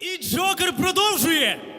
І Джокер продовжує.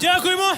Дякуємо.